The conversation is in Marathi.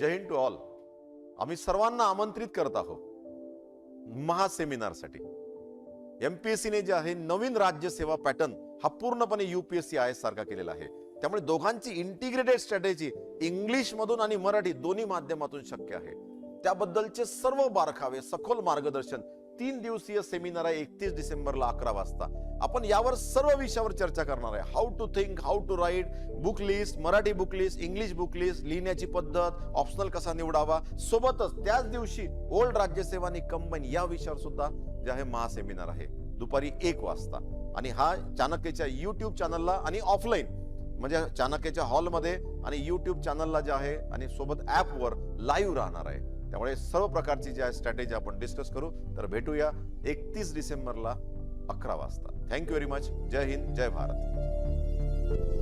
Jai Hind to all. आम्ही सर्वांना आमंत्रित करत आहोत महासेमिनारसाठी एमपीएससीने जे आहे नवीन राज्यसेवा पॅटर्न हा पूर्णपणे युपीएससी आय एस सारखा केलेला आहे. त्यामुळे दोघांची इंटिग्रेटेड स्ट्रॅटेजी इंग्लिश मधून आणि मराठी दोन्ही माध्यमातून शक्य आहे. त्याबद्दलचे सर्व बारखावे सखोल मार्गदर्शन तीन दिवसीय सेमिनार आहे एकतीस डिसेंबरला अकरा वाजता. आपण यावर सर्व विषयावर चर्चा करणार आहे. How to think how to write book list Marathi book list English book list लिहिण्याची पद्धत ऑप्शनल कसा निवडावा? सोबतच त्याच दिवशी ओल्ड राज्यसेवा आणि कंबाईन या विषयावर सुद्धा जे आहे महासेमिनार आहे. दुपारी एक वाजता. आणि हा चाणक्यच्या युट्यूब चॅनलला आणि ऑफलाईन म्हणजे चाणक्यच्या हॉलमध्ये आणि युट्यूब चॅनलला जे आहे आणि सोबत ॲपवर लाईव्ह राहणार आहे. त्यामुळे सर्व प्रकारची ज्या स्ट्रॅटेजी आपण डिस्कस करू तर भेटूया एकतीस डिसेंबरला अकरा वाजता. Thank you very much Jai Hind Jai Bharat.